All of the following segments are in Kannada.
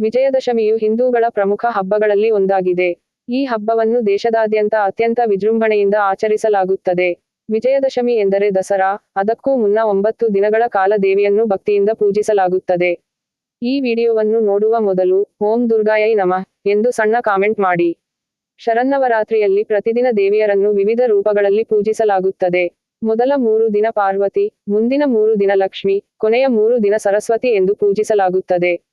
ವಿಜಯದಶಮಿಯು ಹಿಂದೂಗಳ ಪ್ರಮುಖ ಹಬ್ಬಗಳಲ್ಲಿ ಒಂದಾಗಿದೆ. ಈ ಹಬ್ಬವನ್ನು ದೇಶದಾದ್ಯಂತ ಅತ್ಯಂತ ವಿಜೃಂಭಣೆಯಿಂದ ಆಚರಿಸಲಾಗುತ್ತದೆ. ವಿಜಯದಶಮಿ ಎಂದರೆ ದಸರಾ, ಅದಕ್ಕೂ ಮುನ್ನ ಒಂಬತ್ತು ದಿನಗಳ ಕಾಲ ದೇವಿಯನ್ನು ಭಕ್ತಿಯಿಂದ ಪೂಜಿಸಲಾಗುತ್ತದೆ. ಈ ವಿಡಿಯೋವನ್ನು ನೋಡುವ ಮೊದಲು, ಓಂ ದುರ್ಗಾಯೈ ನಮಃ, ಎಂದು ಸಣ್ಣ ಕಾಮೆಂಟ್ ಮಾಡಿ. ಶರನ್ನವರಾತ್ರಿಯಲ್ಲಿ ಪ್ರತಿದಿನ ದೇವಿಯರನ್ನು ವಿವಿಧ ರೂಪಗಳಲ್ಲಿ ಪೂಜಿಸಲಾಗುತ್ತದೆ. ಮೊದಲ ಮೂರು ದಿನ ಪಾರ್ವತಿ, ಮುಂದಿನ ಮೂರು ದಿನ ಲಕ್ಷ್ಮಿ, ಕೊನೆಯ ಮೂರು ದಿನ ಸರಸ್ವತಿ ಎಂದು ಪೂಜಿಸಲಾಗುತ್ತದೆ.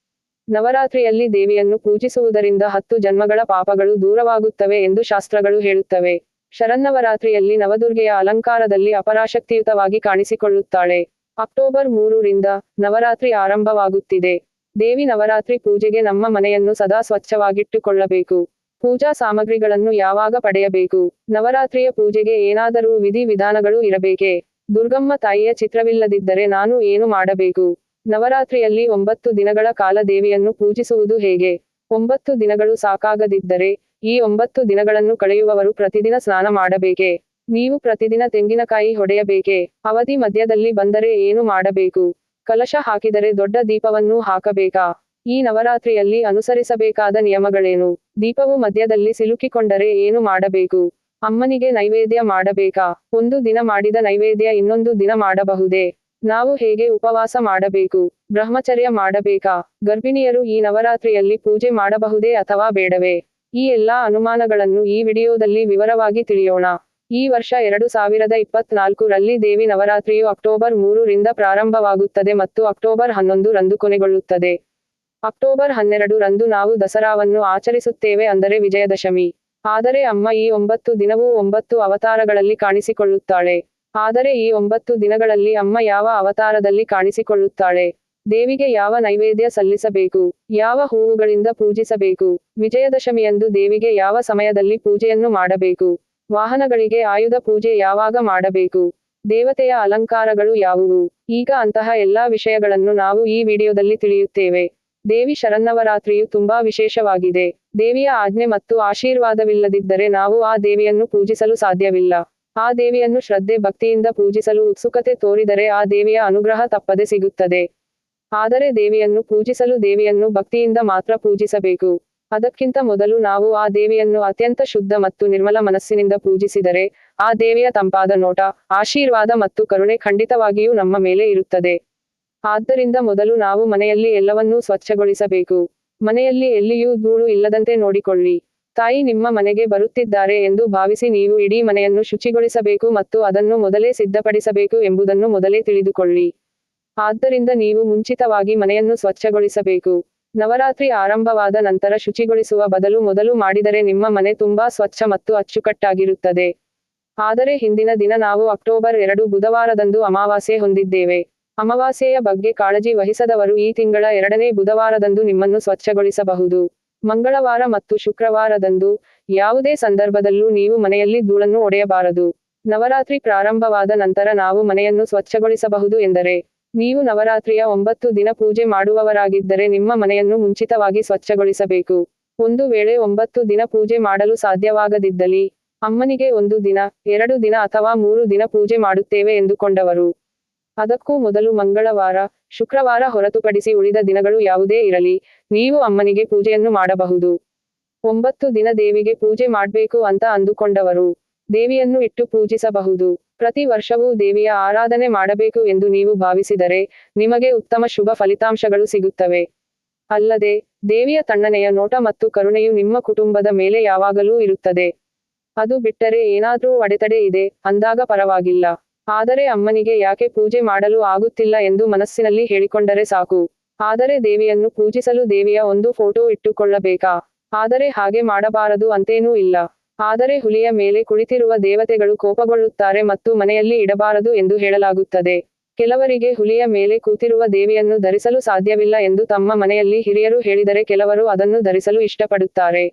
ನವರಾತ್ರಿಯಲ್ಲಿ ದೇವಿಯನ್ನು ಪೂಜಿಸುವುದರಿಂದ ಹತ್ತು ಜನ್ಮಗಳ ಪಾಪಗಳು ದೂರವಾಗುತ್ತವೆ ಎಂದು ಶಾಸ್ತ್ರಗಳು ಹೇಳುತ್ತವೆ. ಶರನ್ನವರಾತ್ರಿಯಲ್ಲಿ ನವದುರ್ಗೆಯ ಅಲಂಕಾರದಲ್ಲಿ ಅಪರಾಶಕ್ತಿಯುತವಾಗಿ ಕಾಣಿಸಿಕೊಳ್ಳುತ್ತಾಳೆ. ಅಕ್ಟೋಬರ್ ಮೂರರಿಂದ ನವರಾತ್ರಿ ಆರಂಭವಾಗುತ್ತಿದೆ. ದೇವಿ ನವರಾತ್ರಿ ಪೂಜೆಗೆ ನಮ್ಮ ಮನೆಯನ್ನು ಸದಾ ಸ್ವಚ್ಛವಾಗಿಟ್ಟುಕೊಳ್ಳಬೇಕು. ಪೂಜಾ ಸಾಮಗ್ರಿಗಳನ್ನು ಯಾವಾಗ ಪಡೆಯಬೇಕು? ನವರಾತ್ರಿಯ ಪೂಜೆಗೆ ಏನಾದರೂ ವಿಧಿ ವಿಧಾನಗಳು ಇರಬೇಕೇ? ದುರ್ಗಮ್ಮ ತಾಯಿಯ ಚಿತ್ರವಿಲ್ಲದಿದ್ದರೆ ನಾನು ಏನು ಮಾಡಬೇಕು? ನವರಾತ್ರಿಯಲ್ಲಿ ಒಂಬತ್ತು ದಿನಗಳ ಕಾಲ ದೇವಿಯನ್ನು ಪೂಜಿಸುವುದು ಹೇಗೆ? ಒಂಬತ್ತು ದಿನಗಳು ಸಾಕಾಗದಿದ್ದರೆ ಈ ಒಂಬತ್ತು ದಿನಗಳನ್ನು ಕಳೆಯುವವರು ಪ್ರತಿದಿನ ಸ್ನಾನ ಮಾಡಬೇಕೆ? ನೀವು ಪ್ರತಿದಿನ ತೆಂಗಿನಕಾಯಿ ಹೊಡೆಯಬೇಕೆ? ಅವಧಿ ಮಧ್ಯದಲ್ಲಿ ಬಂದರೆ ಏನು ಮಾಡಬೇಕು? ಕಲಶ ಹಾಕಿದರೆ ದೊಡ್ಡ ದೀಪವನ್ನು ಹಾಕಬೇಕಾ? ಈ ನವರಾತ್ರಿಯಲ್ಲಿ ಅನುಸರಿಸಬೇಕಾದ ನಿಯಮಗಳೇನು? ದೀಪವು ಮಧ್ಯದಲ್ಲಿ ಸಿಲುಕಿಕೊಂಡರೆ ಏನು ಮಾಡಬೇಕು? ಅಮ್ಮನಿಗೆ ನೈವೇದ್ಯ ಮಾಡಬೇಕಾ? ಒಂದು ದಿನ ಮಾಡಿದ ನೈವೇದ್ಯ ಇನ್ನೊಂದು ದಿನ ಮಾಡಬಹುದೇ? ನಾವು ಹೇಗೆ ಉಪವಾಸ ಮಾಡಬೇಕು, ಬ್ರಹ್ಮಚರ್ಯ ಮಾಡಬೇಕಾ, ಗರ್ಭಿಣಿಯರು ಈ ನವರಾತ್ರಿಯಲ್ಲಿ ಪೂಜೆ ಮಾಡಬಹುದೇ ಅಥವಾ ಬೇಡವೇ? ಈ ಎಲ್ಲಾ ಅನುಮಾನಗಳನ್ನು ಈ ವಿಡಿಯೋದಲ್ಲಿ ವಿವರವಾಗಿ ತಿಳಿಯೋಣ. ಈ ವರ್ಷ ಎರಡು ಸಾವಿರದ ಇಪ್ಪತ್ನಾಲ್ಕು ರಲ್ಲಿ ದೇವಿ ನವರಾತ್ರಿಯು ಅಕ್ಟೋಬರ್ ಮೂರು ರಿಂದ ಪ್ರಾರಂಭವಾಗುತ್ತದೆ ಮತ್ತು ಅಕ್ಟೋಬರ್ ಹನ್ನೊಂದು ರಂದು ಕೊನೆಗೊಳ್ಳುತ್ತದೆ. ಅಕ್ಟೋಬರ್ ಹನ್ನೆರಡು ರಂದು ನಾವು ದಸರಾವನ್ನು ಆಚರಿಸುತ್ತೇವೆ ಅಂದರೆ ವಿಜಯದಶಮಿ. ಆದರೆ ಅಮ್ಮ ಈ ಒಂಬತ್ತು ದಿನವೂ ಒಂಬತ್ತು ಅವತಾರಗಳಲ್ಲಿ ಕಾಣಿಸಿಕೊಳ್ಳುತ್ತಾಳೆ. ಆದರೆ ಈ ಒಂಬತ್ತು ದಿನಗಳಲ್ಲಿ ಅಮ್ಮ ಯಾವ ಅವತಾರದಲ್ಲಿ ಕಾಣಿಸಿಕೊಳ್ಳುತ್ತಾಳೆ? ದೇವಿಗೆ ಯಾವ ನೈವೇದ್ಯ ಸಲ್ಲಿಸಬೇಕು? ಯಾವ ಹೂವುಗಳಿಂದ ಪೂಜಿಸಬೇಕು? ವಿಜಯದಶಮಿಯಂದು ದೇವಿಗೆ ಯಾವ ಸಮಯದಲ್ಲಿ ಪೂಜೆಯನ್ನು ಮಾಡಬೇಕು? ವಾಹನಗಳಿಗೆ ಆಯುಧ ಪೂಜೆ ಯಾವಾಗ ಮಾಡಬೇಕು? ದೇವತೆಯ ಅಲಂಕಾರಗಳು ಯಾವುವು? ಈಗ ಅಂತಹ ಎಲ್ಲಾ ವಿಷಯಗಳನ್ನು ನಾವು ಈ ವಿಡಿಯೋದಲ್ಲಿ ತಿಳಿಯುತ್ತೇವೆ. ದೇವಿ ಶರನ್ನವರಾತ್ರಿಯು ತುಂಬಾ ವಿಶೇಷವಾಗಿದೆ. ದೇವಿಯ ಆಜ್ಞೆ ಮತ್ತು ಆಶೀರ್ವಾದವಿಲ್ಲದಿದ್ದರೆ ನಾವು ಆ ದೇವಿಯನ್ನು ಪೂಜಿಸಲು ಸಾಧ್ಯವಿಲ್ಲ. ಆ ದೇವಿಯನ್ನು ಶ್ರದ್ಧೆ ಭಕ್ತಿಯಿಂದ ಪೂಜಿಸಲು ಉತ್ಸುಕತೆ ತೋರಿದರೆ ಆ ದೇವಿಯ ಅನುಗ್ರಹ ತಪ್ಪದೆ ಸಿಗುತ್ತದೆ. ಆದರೆ ದೇವಿಯನ್ನು ಪೂಜಿಸಲು ದೇವಿಯನ್ನು ಭಕ್ತಿಯಿಂದ ಮಾತ್ರ ಪೂಜಿಸಬೇಕು. ಅದಕ್ಕಿಂತ ಮೊದಲು ನಾವು ಆ ದೇವಿಯನ್ನು ಅತ್ಯಂತ ಶುದ್ಧ ಮತ್ತು ನಿರ್ಮಲ ಮನಸ್ಸಿನಿಂದ ಪೂಜಿಸಿದರೆ ಆ ದೇವಿಯ ತಂಪಾದ ನೋಟ, ಆಶೀರ್ವಾದ ಮತ್ತು ಕರುಣೆ ಖಂಡಿತವಾಗಿಯೂ ನಮ್ಮ ಮೇಲೆ ಇರುತ್ತದೆ. ಆದ್ದರಿಂದ ಮೊದಲು ನಾವು ಮನೆಯಲ್ಲಿ ಎಲ್ಲವನ್ನೂ ಸ್ವಚ್ಛಗೊಳಿಸಬೇಕು. ಮನೆಯಲ್ಲಿ ಎಲ್ಲಿಯೂ ಧೂಳು ಇಲ್ಲದಂತೆ ನೋಡಿಕೊಳ್ಳಿ. ತಾಯಿ ನಿಮ್ಮ ಮನೆಗೆ ಬರುತ್ತಿದ್ದಾರೆ ಎಂದು ಭಾವಿಸಿ ನೀವು ಇಡೀ ಮನೆಯನ್ನು ಶುಚಿಗೊಳಿಸಬೇಕು ಮತ್ತು ಅದನ್ನು ಮೊದಲೇ ಸಿದ್ಧಪಡಿಸಬೇಕು ಎಂಬುದನ್ನು ಮೊದಲೇ ತಿಳಿದುಕೊಳ್ಳಿ. ಆದ್ದರಿಂದ ನೀವು ಮುಂಚಿತವಾಗಿ ಮನೆಯನ್ನು ಸ್ವಚ್ಛಗೊಳಿಸಬೇಕು. ನವರಾತ್ರಿ ಆರಂಭವಾದ ನಂತರ ಶುಚಿಗೊಳಿಸುವ ಬದಲು ಮೊದಲು ಮಾಡಿದರೆ ನಿಮ್ಮ ಮನೆ ತುಂಬಾ ಸ್ವಚ್ಛ ಮತ್ತು ಅಚ್ಚುಕಟ್ಟಾಗಿರುತ್ತದೆ. ಆದರೆ ಹಿಂದಿನ ದಿನ ನಾವು ಅಕ್ಟೋಬರ್ ಎರಡು ಬುಧವಾರದಂದು ಅಮಾವಾಸ್ಯೆ ಹೊಂದಿದ್ದೇವೆ. ಅಮಾವಾಸ್ಯೆಯ ಬಗ್ಗೆ ಕಾಳಜಿ ವಹಿಸದವರು ಈ ತಿಂಗಳ ಎರಡನೇ ಬುಧವಾರದಂದು ನಿಮ್ಮನ್ನು ಸ್ವಚ್ಛಗೊಳಿಸಬಹುದು. ಮಂಗಳವಾರ ಮತ್ತು ಶುಕ್ರವಾರದಂದು ಯಾವುದೇ ಸಂದರ್ಭದಲ್ಲೂ ನೀವು ಮನೆಯಲ್ಲಿ ಧೂಳನ್ನು ಒಡೆಯಬಾರದು. ನವರಾತ್ರಿ ಪ್ರಾರಂಭವಾದ ನಂತರ ನಾವು ಮನೆಯನ್ನು ಸ್ವಚ್ಛಗೊಳಿಸಬಹುದು ಎಂದರೆ, ನೀವು ನವರಾತ್ರಿಯ ಒಂಬತ್ತು ದಿನ ಪೂಜೆ ಮಾಡುವವರಾಗಿದ್ದರೆ ನಿಮ್ಮ ಮನೆಯನ್ನು ಮುಂಚಿತವಾಗಿ ಸ್ವಚ್ಛಗೊಳಿಸಬೇಕು. ಒಂದು ವೇಳೆ ಒಂಬತ್ತು ದಿನ ಪೂಜೆ ಮಾಡಲು ಸಾಧ್ಯವಾಗದಿದ್ದಲ್ಲಿ, ಅಮ್ಮನಿಗೆ ಒಂದು ದಿನ, ಎರಡು ದಿನ ಅಥವಾ ಮೂರು ದಿನ ಪೂಜೆ ಮಾಡುತ್ತೇವೆ ಎಂದುಕೊಂಡವರು. ಅದಕ್ಕೂ ಮೊದಲು ಮಂಗಳವಾರ, ಶುಕ್ರವಾರ ಹೊರತುಪಡಿಸಿ ಉಳಿದ ದಿನಗಳು ಯಾವುದೇ ಇರಲಿ, ನೀವು ಅಮ್ಮನಿಗೆ ಪೂಜೆಯನ್ನು ಮಾಡಬಹುದು. ಒಂಬತ್ತು ದಿನ ದೇವಿಗೆ ಪೂಜೆ ಮಾಡ್ಬೇಕು ಅಂತ ಅಂದುಕೊಂಡವರು, ದೇವಿಯನ್ನು ಇಟ್ಟು ಪೂಜಿಸಬಹುದು. ಪ್ರತಿ ವರ್ಷವೂ ದೇವಿಯ ಆರಾಧನೆ ಮಾಡಬೇಕು ಎಂದು ನೀವು ಭಾವಿಸಿದರೆ, ನಿಮಗೆ ಉತ್ತಮ ಶುಭ ಫಲಿತಾಂಶಗಳು ಸಿಗುತ್ತವೆ. ಅಲ್ಲದೆ, ದೇವಿಯ ತಣ್ಣನೆಯ ನೋಟ ಮತ್ತು ಕರುಣೆಯು ನಿಮ್ಮ ಕುಟುಂಬದ ಮೇಲೆ ಯಾವಾಗಲೂ ಇರುತ್ತದೆ. ಅದು ಬಿಟ್ಟರೆ ಏನಾದರೂ ಅಡೆತಡೆ ಇದೆ, ಅಂದಾಗ ಪರವಾಗಿಲ್ಲ. ಆದರೆ ಅಮ್ಮನಿಗೆ ಯಾಕೆ ಪೂಜೆ ಮಾಡಲು ಆಗುತ್ತಿಲ್ಲ ಎಂದು ಮನಸ್ಸಿನಲ್ಲಿ ಹೇಳಿಕೊಂಡರೆ ಸಾಕು. ಆದರೆ ದೇವಿಯನ್ನು ಪೂಜಿಸಲು ದೇವಿಯ ಒಂದು ಫೋಟೋ ಇಟ್ಟುಕೊಳ್ಳಬೇಕಾ? ಆದರೆ ಹಾಗೆ ಮಾಡಬಾರದು ಅಂತೇನೂ ಇಲ್ಲ. ಆದರೆ ಹುಲಿಯ ಮೇಲೆ ಕುಳಿತಿರುವ ದೇವತೆಗಳು ಕೋಪಗೊಳ್ಳುತ್ತಾರೆ ಮತ್ತು ಮನೆಯಲ್ಲಿ ಇಡಬಾರದು ಎಂದು ಹೇಳಲಾಗುತ್ತದೆ. ಕೆಲವರಿಗೆ ಹುಲಿಯ ಮೇಲೆ ಕೂತಿರುವ ದೇವಿಯನ್ನು ಧರಿಸಲು ಸಾಧ್ಯವಿಲ್ಲ ಎಂದು ತಮ್ಮ ಮನೆಯಲ್ಲಿ ಹಿರಿಯರು ಹೇಳಿದರೆ ಕೆಲವರು ಅದನ್ನು ಧರಿಸಲು ಇಷ್ಟಪಡುತ್ತಾರೆ.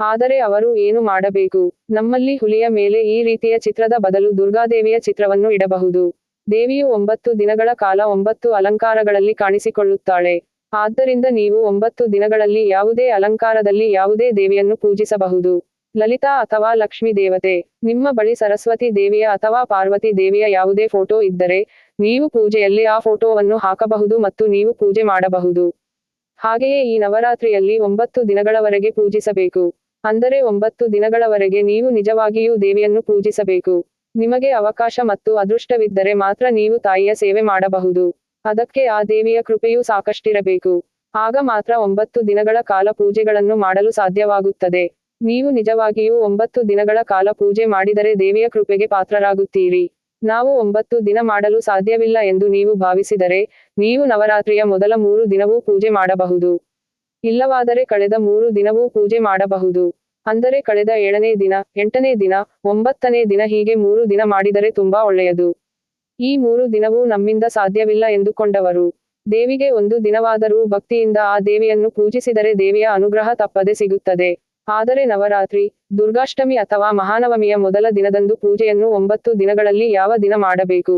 ಆದರೆ ಅವರು ಏನು ಮಾಡಬೇಕು? ನಮ್ಮಲ್ಲಿ ಹುಲಿಯ ಮೇಲೆ ಈ ರೀತಿಯ ಚಿತ್ರದ ಬದಲು ದುರ್ಗಾದೇವಿಯ ಚಿತ್ರವನ್ನು ಇಡಬಹುದು. ದೇವಿಯು ಒಂಬತ್ತು ದಿನಗಳ ಕಾಲ ಒಂಬತ್ತು ಅಲಂಕಾರಗಳಲ್ಲಿ ಕಾಣಿಸಿಕೊಳ್ಳುತ್ತಾಳೆ. ಆದ್ದರಿಂದ ನೀವು ಒಂಬತ್ತು ದಿನಗಳಲ್ಲಿ ಯಾವುದೇ ಅಲಂಕಾರದಲ್ಲಿ ಯಾವುದೇ ದೇವಿಯನ್ನು ಪೂಜಿಸಬಹುದು. ಲಲಿತಾ ಅಥವಾ ಲಕ್ಷ್ಮೀ ದೇವತೆ, ನಿಮ್ಮ ಬಳಿ ಸರಸ್ವತಿ ದೇವಿಯ ಅಥವಾ ಪಾರ್ವತಿ ದೇವಿಯ ಯಾವುದೇ ಫೋಟೋ ಇದ್ದರೆ, ನೀವು ಪೂಜೆಯಲ್ಲಿ ಆ ಫೋಟೋವನ್ನು ಹಾಕಬಹುದು ಮತ್ತು ನೀವು ಪೂಜೆ ಮಾಡಬಹುದು. ಹಾಗೆಯೇ ಈ ನವರಾತ್ರಿಯಲ್ಲಿ ಒಂಬತ್ತು ದಿನಗಳವರೆಗೆ ಪೂಜಿಸಬೇಕು. ಅಂದರೆ ಒಂಬತ್ತು ದಿನಗಳವರೆಗೆ ನೀವು ನಿಜವಾಗಿಯೂ ದೇವಿಯನ್ನು ಪೂಜಿಸಬೇಕು. ನಿಮಗೆ ಅವಕಾಶ ಮತ್ತು ಅದೃಷ್ಟವಿದ್ದರೆ ಮಾತ್ರ ನೀವು ತಾಯಿಯ ಸೇವೆ ಮಾಡಬಹುದು. ಅದಕ್ಕೆ ಆ ದೇವಿಯ ಕೃಪೆಯೂ ಸಾಕಷ್ಟಿರಬೇಕು. ಆಗ ಮಾತ್ರ ಒಂಬತ್ತು ದಿನಗಳ ಕಾಲ ಪೂಜೆಗಳನ್ನು ಮಾಡಲು ಸಾಧ್ಯವಾಗುತ್ತದೆ. ನೀವು ನಿಜವಾಗಿಯೂ ಒಂಬತ್ತು ದಿನಗಳ ಕಾಲ ಪೂಜೆ ಮಾಡಿದರೆ ದೇವಿಯ ಕೃಪೆಗೆ ಪಾತ್ರರಾಗುತ್ತೀರಿ. ನಾವು ಒಂಬತ್ತು ದಿನ ಮಾಡಲು ಸಾಧ್ಯವಿಲ್ಲ ಎಂದು ನೀವು ಭಾವಿಸಿದರೆ, ನೀವು ನವರಾತ್ರಿಯ ಮೊದಲ ಮೂರು ದಿನವೂ ಪೂಜೆ ಮಾಡಬಹುದು. ಇಲ್ಲವಾದರೆ ಕಳೆದ ಮೂರು ದಿನವೂ ಪೂಜೆ ಮಾಡಬಹುದು. ಅಂದರೆ ಕಳೆದ ಏಳನೇ ದಿನ, ಎಂಟನೇ ದಿನ, ಒಂಬತ್ತನೇ ದಿನ ಹೀಗೆ ಮೂರು ದಿನ ಮಾಡಿದರೆ ತುಂಬಾ ಒಳ್ಳೆಯದು. ಈ ಮೂರು ದಿನವೂ ನಮ್ಮಿಂದ ಸಾಧ್ಯವಿಲ್ಲ ಎಂದುಕೊಂಡವರು. ದೇವಿಗೆ ಒಂದು ದಿನವಾದರೂ ಭಕ್ತಿಯಿಂದ ಆ ದೇವಿಯನ್ನು ಪೂಜಿಸಿದರೆ ದೇವಿಯ ಅನುಗ್ರಹ ತಪ್ಪದೆ ಸಿಗುತ್ತದೆ. ಆದರೆ ನವರಾತ್ರಿ, ದುರ್ಗಾಷ್ಟಮಿ ಅಥವಾ ಮಹಾನವಮಿಯ ಮೊದಲ ದಿನದಂದು ಪೂಜೆಯನ್ನು ಒಂಬತ್ತು ದಿನಗಳಲ್ಲಿ ಯಾವ ದಿನ ಮಾಡಬೇಕು?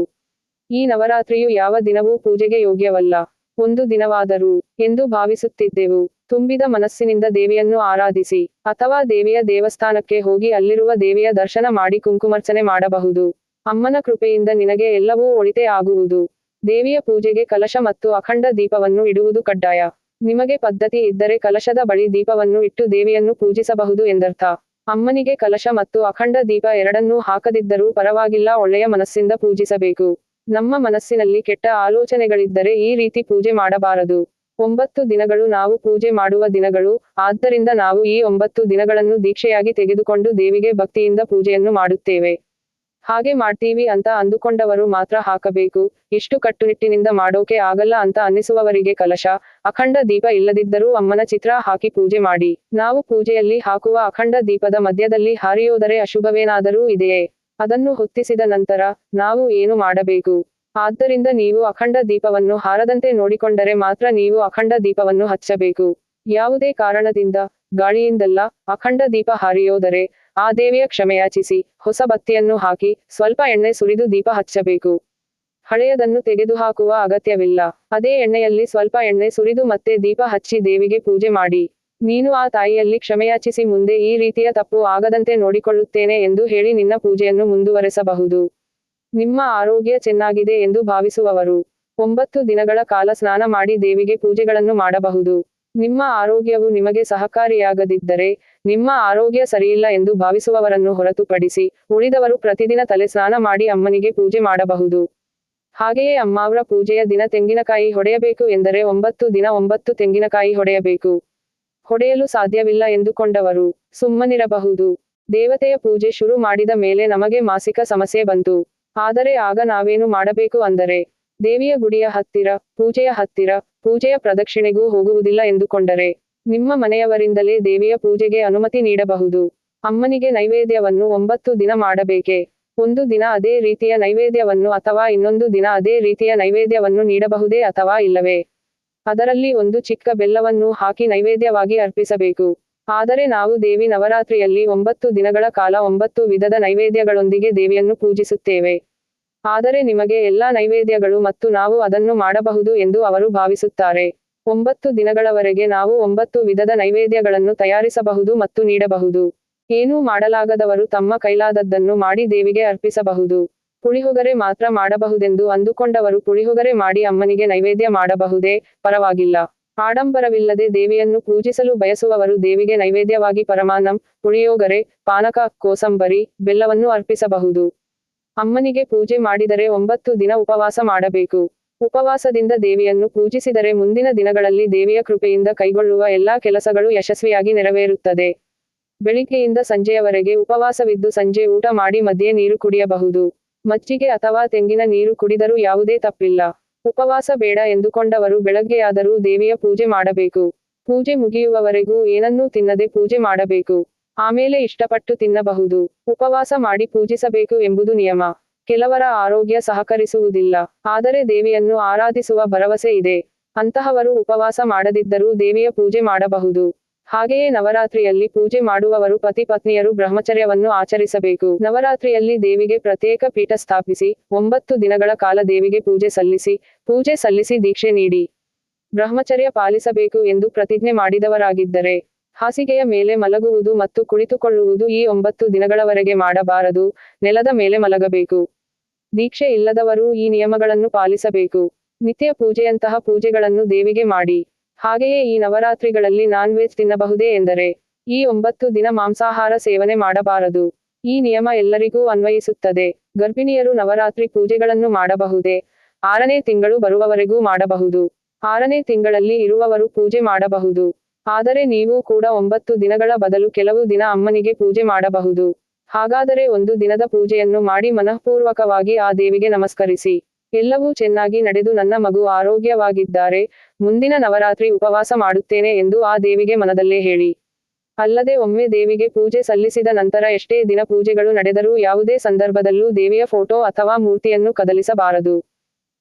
ಈ ನವರಾತ್ರಿಯು ಯಾವ ದಿನವೂ ಪೂಜೆಗೆ ಯೋಗ್ಯವಲ್ಲ. ಒಂದು ದಿನವಾದರೂ ಎಂದು ಭಾವಿಸುತ್ತಿದ್ದೆವು. ತುಂಬಿದ ಮನಸ್ಸಿನಿಂದ ದೇವಿಯನ್ನು ಆರಾಧಿಸಿ, ಅಥವಾ ದೇವಿಯ ದೇವಸ್ಥಾನಕ್ಕೆ ಹೋಗಿ ಅಲ್ಲಿರುವ ದೇವಿಯ ದರ್ಶನ ಮಾಡಿ ಕುಂಕುಮರ್ಚನೆ ಮಾಡಬಹುದು. ಅಮ್ಮನ ಕೃಪೆಯಿಂದ ನಿನಗೆ ಎಲ್ಲವೂ ಒಳಿತೆ ಆಗುವುದು. ದೇವಿಯ ಪೂಜೆಗೆ ಕಲಶ ಮತ್ತು ಅಖಂಡ ದೀಪವನ್ನು ಇಡುವುದು ಕಡ್ಡಾಯ. ನಿಮಗೆ ಪದ್ಧತಿ ಇದ್ದರೆ ಕಲಶದ ಬಳಿ ದೀಪವನ್ನು ಇಟ್ಟು ದೇವಿಯನ್ನು ಪೂಜಿಸಬಹುದು ಎಂದರ್ಥ. ಅಮ್ಮನಿಗೆ ಕಲಶ ಮತ್ತು ಅಖಂಡ ದೀಪ ಎರಡನ್ನೂ ಹಾಕದಿದ್ದರೂ ಪರವಾಗಿಲ್ಲ, ಒಳ್ಳೆಯ ಮನಸ್ಸಿಂದ ಪೂಜಿಸಬೇಕು. ನಮ್ಮ ಮನಸ್ಸಿನಲ್ಲಿ ಕೆಟ್ಟ ಆಲೋಚನೆಗಳಿದ್ದರೆ ಈ ರೀತಿ ಪೂಜೆ ಮಾಡಬಾರದು. ಒಂಬತ್ತು ದಿನಗಳು ನಾವು ಪೂಜೆ ಮಾಡುವ ದಿನಗಳು, ಆದ್ದರಿಂದ ನಾವು ಈ ಒಂಬತ್ತು ದಿನಗಳನ್ನು ದೀಕ್ಷೆಯಾಗಿ ತೆಗೆದುಕೊಂಡು ದೇವಿಗೆ ಭಕ್ತಿಯಿಂದ ಪೂಜೆಯನ್ನು ಮಾಡುತ್ತೇವೆ. ಹಾಗೆ ಮಾಡ್ತೀವಿ ಅಂತ ಅಂದುಕೊಂಡವರು ಮಾತ್ರ ಹಾಕಬೇಕು. ಇಷ್ಟು ಕಟ್ಟುನಿಟ್ಟಿನಿಂದ ಮಾಡೋಕೆ ಆಗಲ್ಲ ಅಂತ ಅನ್ನಿಸುವವರಿಗೆ ಕಲಶ, ಅಖಂಡ ದೀಪ ಇಲ್ಲದಿದ್ದರೂ ಅಮ್ಮನ ಚಿತ್ರ ಹಾಕಿ ಪೂಜೆ ಮಾಡಿ. ನಾವು ಪೂಜೆಯಲ್ಲಿ ಹಾಕುವ ಅಖಂಡ ದೀಪದ ಮಧ್ಯದಲ್ಲಿ ಹಾರಿಯೋದರೆ ಅಶುಭವೇನಾದರೂ ಇದೆಯೇ? ಅದನ್ನು ಹೊತ್ತಿಸಿದ ನಂತರ ನಾವು ಏನು ಮಾಡಬೇಕು? ಆದ್ದರಿಂದ ನೀವು ಅಖಂಡ ದೀಪವನ್ನು ಹಾರದಂತೆ ನೋಡಿಕೊಂಡರೆ ಮಾತ್ರ ನೀವು ಅಖಂಡ ದೀಪವನ್ನು ಹಚ್ಚಬೇಕು. ಯಾವುದೇ ಕಾರಣದಿಂದ, ಗಾಳಿಯಿಂದಲ್ಲ, ಅಖಂಡ ದೀಪ ಹಾರಿಯೋದರೆ ಆ ದೇವಿಯ ಕ್ಷಮೆಯಾಚಿಸಿ ಹೊಸ ಬತ್ತಿಯನ್ನು ಹಾಕಿ, ಸ್ವಲ್ಪ ಎಣ್ಣೆ ಸುರಿದು ದೀಪ ಹಚ್ಚಬೇಕು. ಹಳೆಯದನ್ನು ತೆಗೆದುಹಾಕುವ ಅಗತ್ಯವಿಲ್ಲ. ಅದೇ ಎಣ್ಣೆಯಲ್ಲಿ ಸ್ವಲ್ಪ ಎಣ್ಣೆ ಸುರಿದು ಮತ್ತೆ ದೀಪ ಹಚ್ಚಿ ದೇವಿಗೆ ಪೂಜೆ ಮಾಡಿ. ನೀನು ಆ ತಾಯಿಯಲ್ಲಿ ಕ್ಷಮೆಯಾಚಿಸಿ ಮುಂದೆ ಈ ರೀತಿಯ ತಪ್ಪು ಆಗದಂತೆ ನೋಡಿಕೊಳ್ಳುತ್ತೇನೆ ಎಂದು ಹೇಳಿ ನಿನ್ನ ಪೂಜೆಯನ್ನು ಮುಂದುವರೆಸಬಹುದು. ನಿಮ್ಮ ಆರೋಗ್ಯ ಚೆನ್ನಾಗಿದೆ ಎಂದು ಭಾವಿಸುವವರು. ಒಂಬತ್ತು ದಿನಗಳ ಕಾಲ ಸ್ನಾನ ಮಾಡಿ ದೇವಿಗೆ ಪೂಜೆಗಳನ್ನು ಮಾಡಬಹುದು. ನಿಮ್ಮ ಆರೋಗ್ಯವು ನಿಮಗೆ ಸಹಕಾರಿಯಾಗದಿದ್ದರೆ, ನಿಮ್ಮ ಆರೋಗ್ಯ ಸರಿಯಿಲ್ಲ ಎಂದು ಭಾವಿಸುವವರನ್ನು ಹೊರತುಪಡಿಸಿ, ಉಳಿದವರು ಪ್ರತಿದಿನ ತಲೆ ಸ್ನಾನ ಮಾಡಿ ಅಮ್ಮನಿಗೆ ಪೂಜೆ ಮಾಡಬಹುದು. ಹಾಗೆಯೇ ಅಮ್ಮಾವ್ರ ಪೂಜೆಯ ದಿನ ತೆಂಗಿನಕಾಯಿ ಹೊಡೆಯಬೇಕು ಎಂದರೆ ಒಂಬತ್ತು ದಿನ ಒಂಬತ್ತು ತೆಂಗಿನಕಾಯಿ ಹೊಡೆಯಬೇಕು. ಹೊಡೆಯಲು ಸಾಧ್ಯವಿಲ್ಲ ಎಂದುಕೊಂಡವರು. ಸುಮ್ಮನಿರಬಹುದು. ದೇವತೆಯ ಪೂಜೆ ಶುರು ಮಾಡಿದ ಮೇಲೆ ನಮಗೆ ಮಾಸಿಕ ಸಮಸ್ಯೆ ಬಂತು. ಆದರೆ ಆಗ ನಾವೇನು ಮಾಡಬೇಕು ಅಂದರೆ, ದೇವಿಯ ಗುಡಿಯ ಹತ್ತಿರ, ಪೂಜೆಯ ಹತ್ತಿರ, ಪೂಜೆಯ ಪ್ರದಕ್ಷಿಣೆಗೂ ಹೋಗುವುದಿಲ್ಲ ಎಂದುಕೊಂಡರೆ, ನಿಮ್ಮ ಮನೆಯವರಿಂದಲೇ ದೇವಿಯ ಪೂಜೆಗೆ ಅನುಮತಿ ನೀಡಬಹುದು. ಅಮ್ಮನಿಗೆ ನೈವೇದ್ಯವನ್ನು ಒಂಬತ್ತು ದಿನ ಮಾಡಬೇಕೆ? ಒಂದು ದಿನ ಅದೇ ರೀತಿಯ ನೈವೇದ್ಯವನ್ನು ಅಥವಾ ಇನ್ನೊಂದು ದಿನ ಅದೇ ರೀತಿಯ ನೈವೇದ್ಯವನ್ನು ನೀಡಬಹುದೇ ಅಥವಾ ಇಲ್ಲವೇ? ಅದರಲ್ಲಿ ಒಂದು ಚಿಕ್ಕ ಬೆಲ್ಲವನ್ನು ಹಾಕಿ ನೈವೇದ್ಯವಾಗಿ ಅರ್ಪಿಸಬೇಕು. ಆದರೆ ನಾವು ದೇವಿ ನವರಾತ್ರಿಯಲ್ಲಿ ಒಂಬತ್ತು ದಿನಗಳ ಕಾಲ ಒಂಬತ್ತು ವಿಧದ ನೈವೇದ್ಯಗಳೊಂದಿಗೆ ದೇವಿಯನ್ನು ಪೂಜಿಸುತ್ತೇವೆ. ಆದರೆ ನಿಮಗೆ ಎಲ್ಲಾ ನೈವೇದ್ಯಗಳು ಮತ್ತು ನಾವು ಅದನ್ನು ಮಾಡಬಹುದು ಎಂದು ಅವರು ಭಾವಿಸುತ್ತಾರೆ. ಒಂಬತ್ತು ದಿನಗಳವರೆಗೆ ನಾವು ಒಂಬತ್ತು ವಿಧದ ನೈವೇದ್ಯಗಳನ್ನು ತಯಾರಿಸಬಹುದು ಮತ್ತು ನೀಡಬಹುದು. ಏನೂ ಮಾಡಲಾಗದವರು ತಮ್ಮ ಕೈಲಾದದ್ದನ್ನು ಮಾಡಿ ದೇವಿಗೆ ಅರ್ಪಿಸಬಹುದು. ಪುಳಿಹೊಗರೆ ಮಾತ್ರ ಮಾಡಬಹುದೆಂದು ಅಂದುಕೊಂಡವರು ಪುಳಿಹೊಗರೆ ಮಾಡಿ ಅಮ್ಮನಿಗೆ ನೈವೇದ್ಯ ಮಾಡಬಹುದೇ? ಪರವಾಗಿಲ್ಲ. ಆಡಂಬರವಿಲ್ಲದೆ ದೇವಿಯನ್ನು ಪೂಜಿಸಲು ಬಯಸುವವರು ದೇವಿಗೆ ನೈವೇದ್ಯವಾಗಿ ಪರಮಾನಂ ಪುಳಿಯೋಗರೆ, ಪಾನಕ, ಕೋಸಂಬರಿ, ಬೆಲ್ಲವನ್ನು ಅರ್ಪಿಸಬಹುದು. ಅಮ್ಮನಿಗೆ ಪೂಜೆ ಮಾಡಿದರೆ ಒಂಬತ್ತು ದಿನ ಉಪವಾಸ ಮಾಡಬೇಕು. ಉಪವಾಸದಿಂದ ದೇವಿಯನ್ನು ಪೂಜಿಸಿದರೆ ಮುಂದಿನ ದಿನಗಳಲ್ಲಿ ದೇವಿಯ ಕೃಪೆಯಿಂದ ಕೈಗೊಳ್ಳುವ ಎಲ್ಲಾ ಕೆಲಸಗಳು ಯಶಸ್ವಿಯಾಗಿ ನೆರವೇರುತ್ತದೆ. ಬೆಳಿಗ್ಗೆಯಿಂದ ಸಂಜೆಯವರೆಗೆ ಉಪವಾಸವಿದ್ದು ಸಂಜೆ ಊಟ ಮಾಡಿ ಮಧ್ಯೆ ನೀರು ಕುಡಿಯಬಹುದು. ಮಜ್ಜಿಗೆ ಅಥವಾ ತೆಂಗಿನ ನೀರು ಕುಡಿದರೂ ಯಾವುದೇ ತಪ್ಪಿಲ್ಲ. ಉಪವಾಸ ಬೇಡ ಎಂದುಕೊಂಡವರು ಬೆಳಗ್ಗೆಯಾದರೂ ದೇವಿಯ ಪೂಜೆ ಮಾಡಬೇಕು. ಪೂಜೆ ಮುಗಿಯುವವರೆಗೂ ಏನನ್ನೂ ತಿನ್ನದೆ ಪೂಜೆ ಮಾಡಬೇಕು. ಆಮೇಲೆ ಇಷ್ಟಪಟ್ಟು ತಿನ್ನಬಹುದು. ಉಪವಾಸ ಮಾಡಿ ಪೂಜಿಸಬೇಕು ಎಂಬುದು ನಿಯಮ. ಕೆಲವರ ಆರೋಗ್ಯ ಸಹಕರಿಸುವುದಿಲ್ಲ. ಆದರೆ ದೇವಿಯನ್ನು ಆರಾಧಿಸುವ ಭರವಸೆ ಇದೆ. ಅಂತಹವರು ಉಪವಾಸ ಮಾಡದಿದ್ದರೂ ದೇವಿಯ ಪೂಜೆ ಮಾಡಬಹುದು. ಹಾಗೆಯೇ ನವರಾತ್ರಿಯಲ್ಲಿ ಪೂಜೆ ಮಾಡುವವರು ಪತಿ ಪತ್ನಿಯರು ಬ್ರಹ್ಮಚರ್ಯವನ್ನು ಆಚರಿಸಬೇಕು. ನವರಾತ್ರಿಯಲ್ಲಿ ದೇವಿಗೆ ಪ್ರತ್ಯೇಕ ಪೀಠ ಸ್ಥಾಪಿಸಿ, ಒಂಬತ್ತು ದಿನಗಳ ಕಾಲ ದೇವಿಗೆ ಪೂಜೆ ಸಲ್ಲಿಸಿ ಪೂಜೆ ಸಲ್ಲಿಸಿ ದೀಕ್ಷೆ ನೀಡಿ. ಬ್ರಹ್ಮಚರ್ಯ ಪಾಲಿಸಬೇಕು ಎಂದು ಪ್ರತಿಜ್ಞೆ ಮಾಡಿದವರಾಗಿದ್ದರೆ, ಹಾಸಿಗೆಯ ಮೇಲೆ ಮಲಗುವುದು ಮತ್ತು ಕುಳಿತುಕೊಳ್ಳುವುದು ಈ ಒಂಬತ್ತು ದಿನಗಳವರೆಗೆ ಮಾಡಬಾರದು, ನೆಲದ ಮೇಲೆ ಮಲಗಬೇಕು. ದೀಕ್ಷೆ ಇಲ್ಲದವರು ಈ ನಿಯಮಗಳನ್ನು ಪಾಲಿಸಬೇಕು. ನಿತ್ಯ ಪೂಜೆಯಂತಹ ಪೂಜೆಗಳನ್ನು ದೇವಿಗೆ ಮಾಡಿ. ಹಾಗೆಯೇ ಈ ನವರಾತ್ರಿಗಳಲ್ಲಿ ನಾನ್ ವೆಜ್ ತಿನ್ನಬಹುದೇ ಎಂದರೆ, ಈ ಒಂಬತ್ತು ದಿನ ಮಾಂಸಾಹಾರ ಸೇವನೆ ಮಾಡಬಾರದು. ಈ ನಿಯಮ ಎಲ್ಲರಿಗೂ ಅನ್ವಯಿಸುತ್ತದೆ. ಗರ್ಭಿಣಿಯರು ನವರಾತ್ರಿ ಪೂಜೆಗಳನ್ನು ಮಾಡಬಹುದೇ? ಆರನೇ ತಿಂಗಳು ಬರುವವರೆಗೂ ಮಾಡಬಹುದು. ಆರನೇ ತಿಂಗಳಲ್ಲಿ ಇರುವವರು ಪೂಜೆ ಮಾಡಬಹುದು. ಆದರೆ ನೀವು ಕೂಡ ಒಂಬತ್ತು ದಿನಗಳ ಬದಲು ಕೆಲವು ದಿನ ಅಮ್ಮನಿಗೆ ಪೂಜೆ ಮಾಡಬಹುದು. ಹಾಗಾದರೆ ಒಂದು ದಿನದ ಪೂಜೆಯನ್ನು ಮಾಡಿ ಮನಃಪೂರ್ವಕವಾಗಿ ಆ ದೇವಿಗೆ ನಮಸ್ಕರಿಸಿ. ಎಲ್ಲವೂ ಚೆನ್ನಾಗಿ ನಡೆದು ನನ್ನ ಮಗು ಆರೋಗ್ಯವಾಗಿದ್ದಾರೆ. ಮುಂದಿನ ನವರಾತ್ರಿ ಉಪವಾಸ ಮಾಡುತ್ತೇನೆ ಎಂದು ಆ ದೇವಿಗೆ ಮನದಲ್ಲೇ ಹೇಳಿ. ಅಲ್ಲದೆ ಒಮ್ಮೆ ದೇವಿಗೆ ಪೂಜೆ ಸಲ್ಲಿಸಿದ ನಂತರ ಎಷ್ಟೇ ದಿನ ಪೂಜೆಗಳು ನಡೆದರೂ ಯಾವುದೇ ಸಂದರ್ಭದಲ್ಲೂ ದೇವಿಯ ಫೋಟೋ ಅಥವಾ ಮೂರ್ತಿಯನ್ನು ಕದಲಿಸಬಾರದು.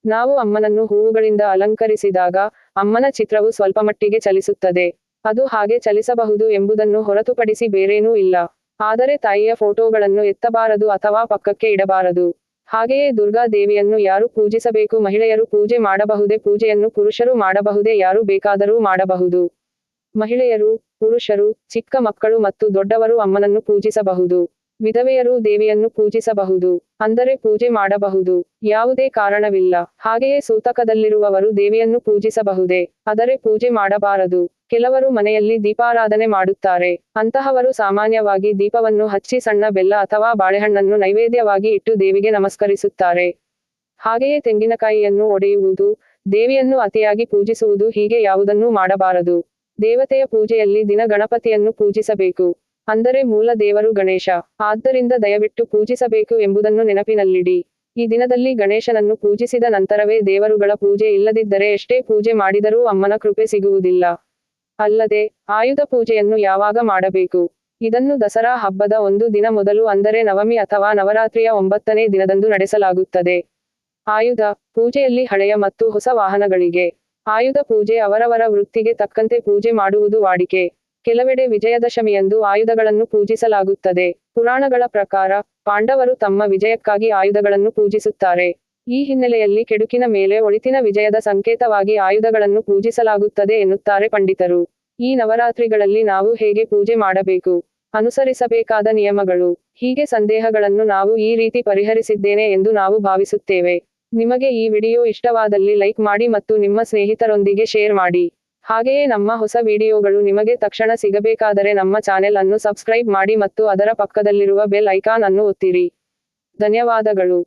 ನಾವು ಅಮ್ಮನನ್ನು ಹೂವುಗಳಿಂದ ಅಲಂಕರಿಸಿದಾಗ ಅಮ್ಮನ ಚಿತ್ರವು ಸ್ವಲ್ಪಮಟ್ಟಿಗೆ ಚಲಿಸುತ್ತದೆ. ಅದು ಹಾಗೆ ಚಲಿಸಬಹುದು ಎಂಬುದನ್ನು ಹೊರತುಪಡಿಸಿ ಬೇರೇನೂ ಇಲ್ಲ. ಆದರೆ ತಾಯಿಯ ಫೋಟೋಗಳನ್ನು ಎತ್ತಬಾರದು ಅಥವಾ ಪಕ್ಕಕ್ಕೆ ಇಡಬಾರದು. ಹಾಗೆಯೇ ದುರ್ಗಾ ದೇವಿಯನ್ನು ಯಾರು ಪೂಜಿಸಬೇಕು? ಮಹಿಳೆಯರು ಪೂಜೆ ಮಾಡಬಹುದೇ? ಪೂಜೆಯನ್ನು ಪುರುಷರು ಮಾಡಬಹುದೇ? ಯಾರು ಬೇಕಾದರೂ ಮಾಡಬಹುದು. ಮಹಿಳೆಯರು, ಪುರುಷರು, ಚಿಕ್ಕ ಮಕ್ಕಳು ಮತ್ತು ದೊಡ್ಡವರು ಅಮ್ಮನನ್ನು ಪೂಜಿಸಬಹುದು. ವಿಧವೆಯರು ದೇವಿಯನ್ನು ಪೂಜಿಸಬಹುದು, ಅಂದರೆ ಪೂಜೆ ಮಾಡಬಹುದು. ಯಾವುದೇ ಕಾರಣವಿಲ್ಲ. ಹಾಗೆಯೇ ಸೂತಕದಲ್ಲಿರುವವರು ದೇವಿಯನ್ನು ಪೂಜಿಸಬಹುದೇ? ಆದರೆ ಪೂಜೆ ಮಾಡಬಾರದು. ಕೆಲವರು ಮನೆಯಲ್ಲಿ ದೀಪಾರಾಧನೆ ಮಾಡುತ್ತಾರೆ. ಅಂತಹವರು ಸಾಮಾನ್ಯವಾಗಿ ದೀಪವನ್ನು ಹಚ್ಚಿ ಸಣ್ಣ ಬೆಲ್ಲ ಅಥವಾ ಬಾಳೆಹಣ್ಣನ್ನು ನೈವೇದ್ಯವಾಗಿ ಇಟ್ಟು ದೇವಿಗೆ ನಮಸ್ಕರಿಸುತ್ತಾರೆ. ಹಾಗೆಯೇ ತೆಂಗಿನಕಾಯಿಯನ್ನು ಒಡೆಯುವುದು, ದೇವಿಯನ್ನು ಅತಿಯಾಗಿ ಪೂಜಿಸುವುದು ಹೀಗೆ ಯಾವುದನ್ನೂ ಮಾಡಬಾರದು. ದೇವತೆಯ ಪೂಜೆಯಲ್ಲಿ ದಿನ ಗಣಪತಿಯನ್ನು ಪೂಜಿಸಬೇಕು. ಅಂದರೆ ಮೂಲ ದೇವರು ಗಣೇಶ. ಆದ್ದರಿಂದ ದಯವಿಟ್ಟು ಪೂಜಿಸಬೇಕು ಎಂಬುದನ್ನು ನೆನಪಿನಲ್ಲಿಡಿ. ಈ ದಿನದಲ್ಲಿ ಗಣೇಶನನ್ನು ಪೂಜಿಸಿದ ನಂತರವೇ ದೇವರುಗಳ ಪೂಜೆ ಇಲ್ಲದಿದ್ದರೆ ಎಷ್ಟೇ ಪೂಜೆ ಮಾಡಿದರೂ ಅಮ್ಮನ ಕೃಪೆ ಸಿಗುವುದಿಲ್ಲ. ಅಲ್ಲದೆ, ಆಯುಧ ಪೂಜೆಯನ್ನು ಯಾವಾಗ ಮಾಡಬೇಕು? ಇದನ್ನು ದಸರಾ ಹಬ್ಬದ ಒಂದು ದಿನ ಮೊದಲು ಅಂದರೆ ನವಮಿ ಅಥವಾ ನವರಾತ್ರಿಯ ಒಂಬತ್ತನೇ ದಿನದಂದು ನಡೆಸಲಾಗುತ್ತದೆ. ಆಯುಧ ಪೂಜೆಯಲ್ಲಿ ಹಳೆಯ ಮತ್ತು ಹೊಸ ವಾಹನಗಳಿಗೆ ಆಯುಧ ಪೂಜೆ ಅವರವರ ವೃತ್ತಿಗೆ ತಕ್ಕಂತೆ ಪೂಜೆ ಮಾಡುವುದು ವಾಡಿಕೆ. ಕೆಲವೆಡೆ ವಿಜಯದಶಮಿಯಂದು ಆಯುಧಗಳನ್ನು ಪೂಜಿಸಲಾಗುತ್ತದೆ. ಪುರಾಣಗಳ ಪ್ರಕಾರ, ಪಾಂಡವರು ತಮ್ಮ ವಿಜಯಕ್ಕಾಗಿ ಆಯುಧಗಳನ್ನು ಪೂಜಿಸುತ್ತಾರೆ. ಈ ಹಿನ್ನೆಲೆಯಲ್ಲಿ ಕೆಡುಕಿನ ಮೇಲೆ ಒಳಿತಿನ ವಿಜಯದ ಸಂಕೇತವಾಗಿ ಆಯುಧಗಳನ್ನು ಪೂಜಿಸಲಾಗುತ್ತದೆ ಎನ್ನುತ್ತಾರೆ ಪಂಡಿತರು. ಈ ನವರಾತ್ರಿಗಳಲ್ಲಿ ನಾವು ಹೇಗೆ ಪೂಜೆ ಮಾಡಬೇಕು? ಅನುಸರಿಸಬೇಕಾದ ನಿಯಮಗಳು. ಹೀಗೆ ಸಂದೇಹಗಳನ್ನು ನಾವು ಈ ರೀತಿ ಪರಿಹರಿಸಿದ್ದೇನೆ ಎಂದು ನಾವು ಭಾವಿಸುತ್ತೇವೆ. ನಿಮಗೆ ಈ ವಿಡಿಯೋ ಇಷ್ಟವಾದಲ್ಲಿ ಲೈಕ್ ಮಾಡಿ ಮತ್ತು ನಿಮ್ಮ ಸ್ನೇಹಿತರೊಂದಿಗೆ ಶೇರ್ ಮಾಡಿ. ಹಾಗೆಯೇ ನಮ್ಮ ಹೊಸ ವಿಡಿಯೋಗಳು ನಿಮಗೆ ತಕ್ಷಣ ಸಿಗಬೇಕಾದರೆ ನಮ್ಮ ಚಾನೆಲ್ ಅನ್ನು ಸಬ್ಸ್ಕ್ರೈಬ್ ಮಾಡಿ ಮತ್ತು ಅದರ ಪಕ್ಕದಲ್ಲಿರುವ ಬೆಲ್ ಐಕಾನ್ ಅನ್ನು ಒತ್ತಿರಿ. ಧನ್ಯವಾದಗಳು.